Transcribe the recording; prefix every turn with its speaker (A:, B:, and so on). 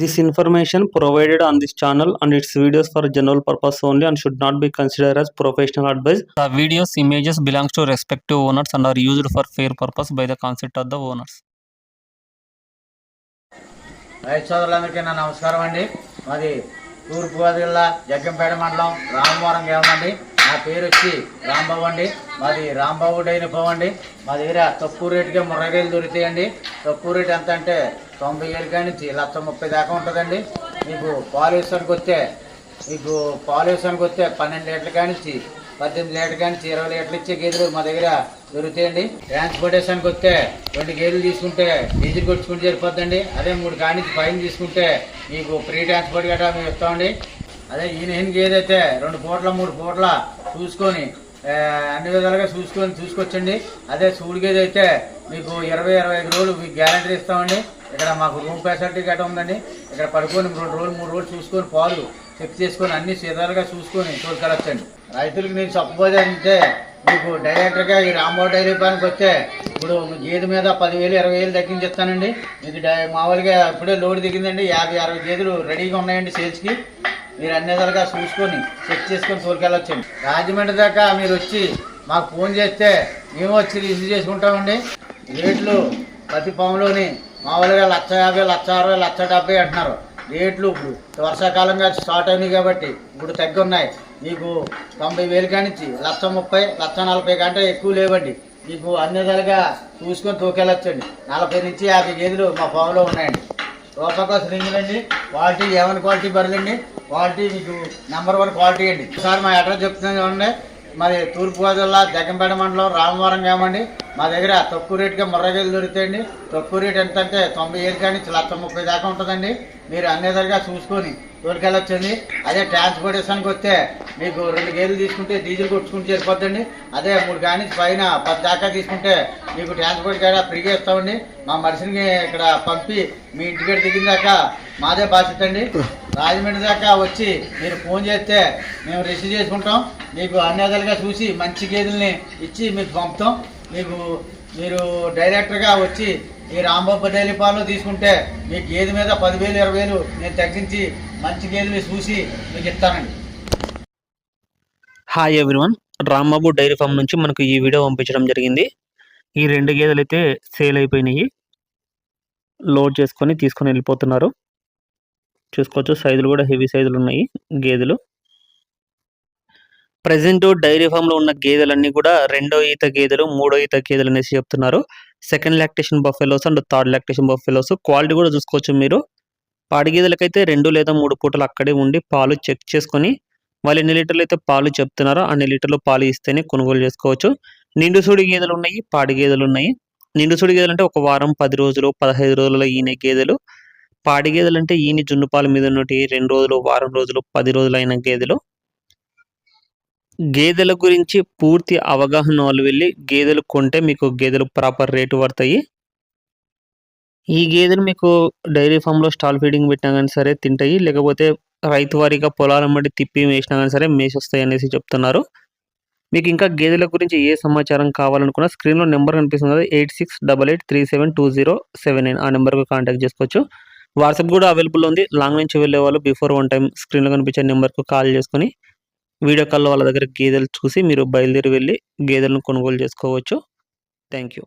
A: This information provided on this channel and its videos for general purpose only and should not be considered as professional advice. The videos images belongs to respective owners and are used for fair purpose by the consent of the owners.
B: రైతు సోదరులందరికీ నా నమస్కారం అండి మాది తూర్పుగోదావరి జిల్లా జగ్గంపేట మండలం రామవరం గ్రామం నా పేరు వచ్చి రాంబాబు అండి మాది రాంబాబు ఫామ్ అండి మా దగ్గర తక్కువ రేటుకే ముర్రగేలు దొరుకుతాయండి తక్కువ రేటు ఎంత అంటే తొంభై వేలు కాడి నుంచి లక్ష ముప్పై దాకా ఉంటుందండి. మీకు పాలు వస్తే మీకు పాలు వస్తే పన్నెండు లీటర్ల కాడి నుంచి పద్దెనిమిది లీటర్ కానీ ఇరవై లీటర్లు ఇచ్చే గేదెలు మా దగ్గర దొరుకుతాయండి. ట్రాన్స్పోర్టేషన్కి వస్తే రెండు గేదెలు తీసుకుంటే డీజిల్ కొట్టుకుంటే సరిపోద్దండి. అదే మూడు కాడి పైన తీసుకుంటే మీకు ఫ్రీ ట్రాన్స్పోర్ట్ గట్రా మేము ఇస్తామండి. అదే ఈయన ఈయన గేదె అయితే రెండు పూట్ల మూడు పూట్ల చూసుకొని అన్ని విధాలుగా చూసుకొని చూసుకొచ్చండి. అదే సూడి గేదె అయితే మీకు ఇరవై ఇరవై ఐదు రోజులు మీకు గ్యారంటీ ఇస్తామండి. ఇక్కడ మాకు రూమ్ ఫెసిలిటీ గట్రా ఉందండి. ఇక్కడ పడుకొని రెండు రోజులు మూడు రోజులు చూసుకొని పాలు చెక్ చేసుకొని అన్ని సీదాలుగా చూసుకొని తోలుకెళ్ళొచ్చండి రైతులకు నేను చెప్పబోదే అంటే మీకు డైరెక్టర్గా ఈ రాంబాబు డైరీ పనికి వస్తే ఇప్పుడు గేదె మీద పదివేలు ఇరవై వేలు తగ్గించిస్తానండి. మీకు డై మామూలుగా ఇప్పుడే లోడ్ దిగిందండి. యాభై అరవై గేదెలు రెడీగా ఉన్నాయండి సేల్స్కి. మీరు అన్ని విధాలుగా చూసుకొని చెక్ చేసుకొని తోలుకెళ్ళొచ్చండి రాజమండ్రి దాకా మీరు వచ్చి మాకు ఫోన్ చేస్తే మేము వచ్చి రిసీవ్ చేసుకుంటామండి. రేట్లు ప్రతి పాములోని మామూలుగా లక్ష యాభై లక్ష అరవై లక్ష డెబ్బై అంటున్నారు. రేట్లు ఇప్పుడు వర్షాకాలంగా స్టార్ట్ అయినాయి కాబట్టి ఇప్పుడు తగ్గున్నాయి. మీకు తొంభై వేలు కానిచ్చి లక్ష ముప్పై లక్ష నలభై కంటే ఎక్కువ లేవండి. మీకు అన్ని విధాలుగా చూసుకొని తోకెళ్ళొచ్చండి. నలభై నుంచి యాభై గేదెలు మా ఫామ్లో ఉన్నాయండి. రూపాయల రింగులండి క్వాలిటీ ఏమైనా క్వాలిటీ బరులండి క్వాలిటీ మీకు నెంబర్ వన్ క్వాలిటీ అండి. ఒకసారి మా అడ్రస్ చెప్తున్నాను చూడండి. మరి తూర్పుగోదావరి జిల్లా జగ్గంపేట మండలం రామవరం గ్రామండి మా దగ్గర తక్కువ రేటుగా ముర్రగేలు దొరుకుతాయండి. తక్కువ రేట్ ఎంత అంటే తొంభై ఏడు కానీ లక్ష ముప్పై దాకా ఉంటుందండి. మీరు అన్ని విధాలుగా చూసుకొని తోడుకెళ్ళొచ్చండి అదే ట్రాన్స్పోర్టేషన్కి వస్తే మీకు రెండు గేదెలు తీసుకుంటే డీజిల్ కొట్టుకుంటే సరిపోద్దండి. అదే మూడు కానీ పైన పది దాకా తీసుకుంటే మీకు ట్రాన్స్పోర్ట్ కూడా ఫ్రీగా ఇస్తామండి. మా మనిషిని ఇక్కడ పంపి మీ ఇంటికి దిగిన దాకా మాదే బాధ్యత అండి. రాజమండ్రి దాకా వచ్చి మీరు ఫోన్ చేస్తే మేము రిసీవ్ చేసుకుంటాం. మీకు అన్ని విధాలుగా చూసి మంచి గేదెల్ని ఇచ్చి మీకు పంపుతాం. మీకు మీరు డైరెక్టర్గా వచ్చి ఈ రాంబాబు డైలీ పాలు తీసుకుంటే మీకు గేదె మీద పదివేలు ఇరవై వేలు నేను తగ్గించి మంచి గేదెలు చూసి మీకు ఇస్తానండి.
A: Hi everyone Rambabu dairy farm నుంచి మనకు ఈ వీడియో పంపించడం జరిగింది. ఈ రెండు గేదెలు అయితే సేల్ అయిపోయినాయి. లోడ్ చేసుకొని తీసుకొని వెళ్ళిపోతున్నారు. చూసుకోవచ్చు. సైజులు కూడా హెవీ సైజులు ఉన్నాయి గేదెలు. ప్రజెంట్ డైరీ ఫామ్లో ఉన్న గేదెలన్నీ కూడా రెండో ఈత గేదెలు మూడో ఈత గేదెలు అనేసి చెప్తున్నారు. Second lactation buffaloes and third lactation buffaloes. Quality కూడా చూసుకోవచ్చు మీరు. పాడి గేదెలకైతే రెండు లేదా మూడు పూటలు అక్కడే ఉండి పాలు చెక్ చేసుకొని వాళ్ళు ఎన్ని లీటర్లు అయితే పాలు చెప్తున్నారో అన్ని లీటర్లు పాలు ఇస్తేనే కొనుగోలు చేసుకోవచ్చు. నిండు సూడి గేదెలు ఉన్నాయి పాడి గేదెలు ఉన్నాయి. నిండు సూడి గేదెలు అంటే ఒక వారం పది రోజులు పదహైదు రోజుల ఈనే గేదెలు. పాడి గేదెలు అంటే ఈని జున్నుపాల మీద ఉన్నటి రెండు రోజులు వారం రోజులు పది రోజులు అయిన గేదెలు. గేదెల గురించి పూర్తి అవగాహన వాళ్ళు వెళ్ళి గేదెలు కొంటే మీకు గేదెలు ప్రాపర్ రేటు పడతాయి. ఈ గేదెలు మీకు డైరీ ఫామ్లో స్టాల్ ఫీడింగ్ పెట్టినా కానీ సరే తింటాయి. లేకపోతే రైతు వారీగా పొలాల మట్టి తిప్పి వేసినా కానీ సరే మేసొస్తాయి అనేసి చెప్తున్నారు. మీకు ఇంకా గేదెల గురించి ఏ సమాచారం కావాలనుకున్నా స్క్రీన్లో నెంబర్ కనిపిస్తుంది కదా eight six double eight three seven two zero seven nine. ఆ నెంబర్కి కాంటాక్ట్ చేసుకోవచ్చు. వాట్సాప్ కూడా అవైలబుల్ ఉంది. లాంగ్ నుంచి వెళ్ళే వాళ్ళు బిఫోర్ వన్ టైం స్క్రీన్లో కనిపించే నెంబర్కు కాల్ చేసుకొని వీడియో కాల్లో వాళ్ళ దగ్గర గేదెలు చూసి మీరు బయలుదేరి వెళ్ళి గేదెలను కొనుగోలు చేసుకోవచ్చు. Thank you